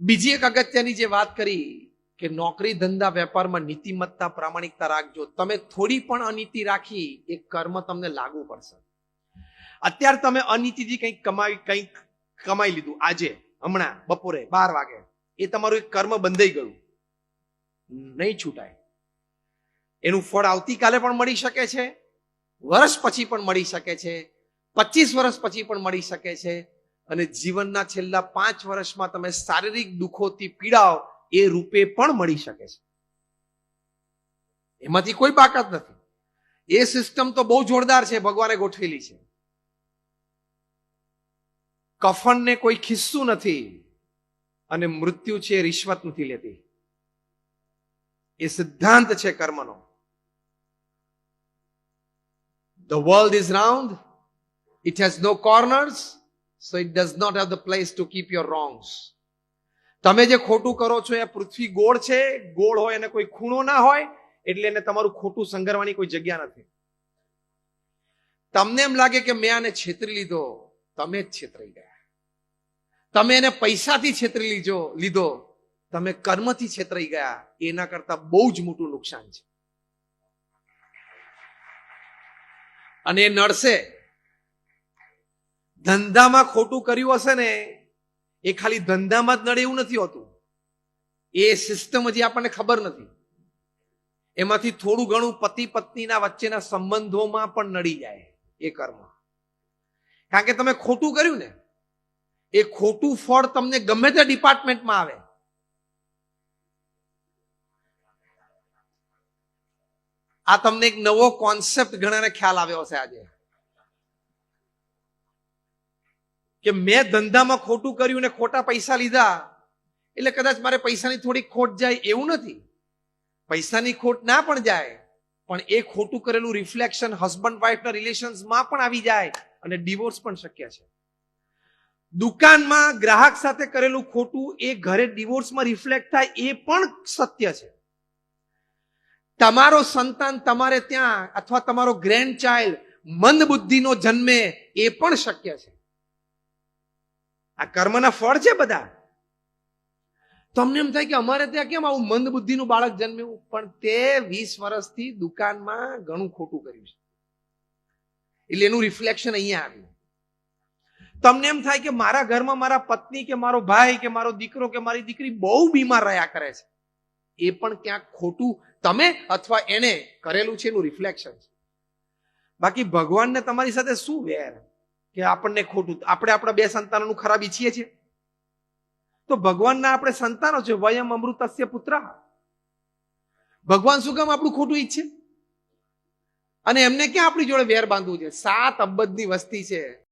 બીજી એક અગત્યની જે વાત કરી કે નોકરી ધંધા વેપારમાં નીતિમત્તા, પ્રામાણિકતા રાખજો. તમે થોડી પણ અનીતિ રાખી, એ કર્મ તમને લાગુ પડશે. અત્યારે તમે અનીતિથી કંઈક કમાવી કંઈક કમાઈ લીધું. આજે, હમણાં, બપોરે, બાર વાગે. એ તમારું એક કર્મ બંધાઈ ગયું. નહીં છૂટાય. એનું ફળ આવતીકાલે પણ મળી શકે છે. વર્ષ પછી પણ મળી શકે છે. પચીસ વર્ષ પછી પણ મળી શકે છે. અને જીવનના છેલ્લા પાંચ વર્ષમાં તમે શારીરિક દુઃખોથી પીડાઓ, એ રૂપે પણ મળી શકે છે. એમાંથી કોઈ બાકાત નથી. એ સિસ્ટમ તો બહુ જોરદાર છે, ભગવાને ગોઠવેલી છે. કફનને કોઈ ખિસ્સું નથી અને મૃત્યુ છે રિશ્વત નથી લેતી. એ સિદ્ધાંત છે કર્મનો. The world is round it has no corners. So it does not have the place to keep your wrongs તમે જે ખોટું કરો છો, એ પૃથ્વી ગોળ છે, ગોળ હોય અને કોઈ ખૂણો ના હોય, એટલે એને તમારું ખોટું સંગરવાની કોઈ જગ્યા નથી. તમને એમ લાગે કે મેં આને છેતરી લીધો, તમે જ છેતરાઈ ગયા. તમે એને પૈસાથી છેતરી લીધો લીધો, તમે કર્મથી છેતરાઈ ગયા, એના કરતા બહુ જ મોટું નુકસાન છે. અને એ નડશે. ધંધામાં ખોટું કર્યું હશે ને, એ ખાલી ધંધામાં જ નડે એવું નથી હોતું. એ સિસ્ટમ હજી આપણને ખબર નથી. એમાંથી થોડું ઘણું પતિ પત્નીના વચ્ચેના સંબંધોમાં પણ નડી જાય એ કર્મ. કારણ કે તમે ખોટું કર્યું ને, એ ખોટું ફળ તમને ગમે તે ડિપાર્ટમેન્ટમાં આવે. આ તમને એક નવો કોન્સેપ્ટ ઘણાને ખ્યાલ આવ્યો હશે આજે. કે મેં ધંધામાં ખોટું કર્યું ને ખોટા પૈસા લીધા, એટલે કદાચ મારે પૈસાની થોડી ખોટ જાય એવું નથી. પૈસાની ખોટ ના પણ જાય, પણ એ ખોટું કરેલું રિફ્લેક્શન હસબન્ડ વાઈફના રિલેશન્સમાં પણ આવી જાય અને ડિવોર્સ પણ શક્ય છે. દુકાનમાં ગ્રાહક સાથે કરેલું ખોટું એ ઘરે ડિવોર્સમાં રિફ્લેક્ટ થાય એ પણ સત્ય છે. તમારો સંતાન તમારે ત્યાં અથવા તમારો ગ્રેન્ડ ચાઇલ્ડ મંદ બુદ્ધિનો જન્મે એ પણ શક્ય છે. આ કર્મના ફળ છે બધા. તમને એમ થાય કે અમારે ત્યાં કેમ આવું મંદ બુદ્ધિનું બાળક જન્મ્યું? પણ તે વીસ વર્ષથી દુકાનમાં ઘણું ખોટું કર્યું છે. એટલે એનું રિફ્લેક્શન અહીંયા આવ્યું. તમને એમ થાય કે મારા ઘરમાં મારા પત્ની કે મારો ભાઈ કે મારો દીકરો કે મારી દીકરી બહુ બીમાર રહ્યા કરે છે. એ પણ ક્યાંક ખોટું તમે અથવા એને કરેલું છે એનું રિફ્લેક્શન છે. બાકી ભગવાનને તમારી સાથે શું વેર? કે આપણને ખોટું આપણે આપણા બે સંતાનોનું ખરાબ ઈચ્છીએ છીએ. તો ભગવાનના આપણે સંતાનો છે, વયમ અમૃતસ્ય પુત્ર. ભગવાન શું કામ આપણું ખોટું ઈચ્છે? અને એમને ક્યાં આપણી જોડે વેર બાંધવું છે? સાત અબજની વસ્તી છે.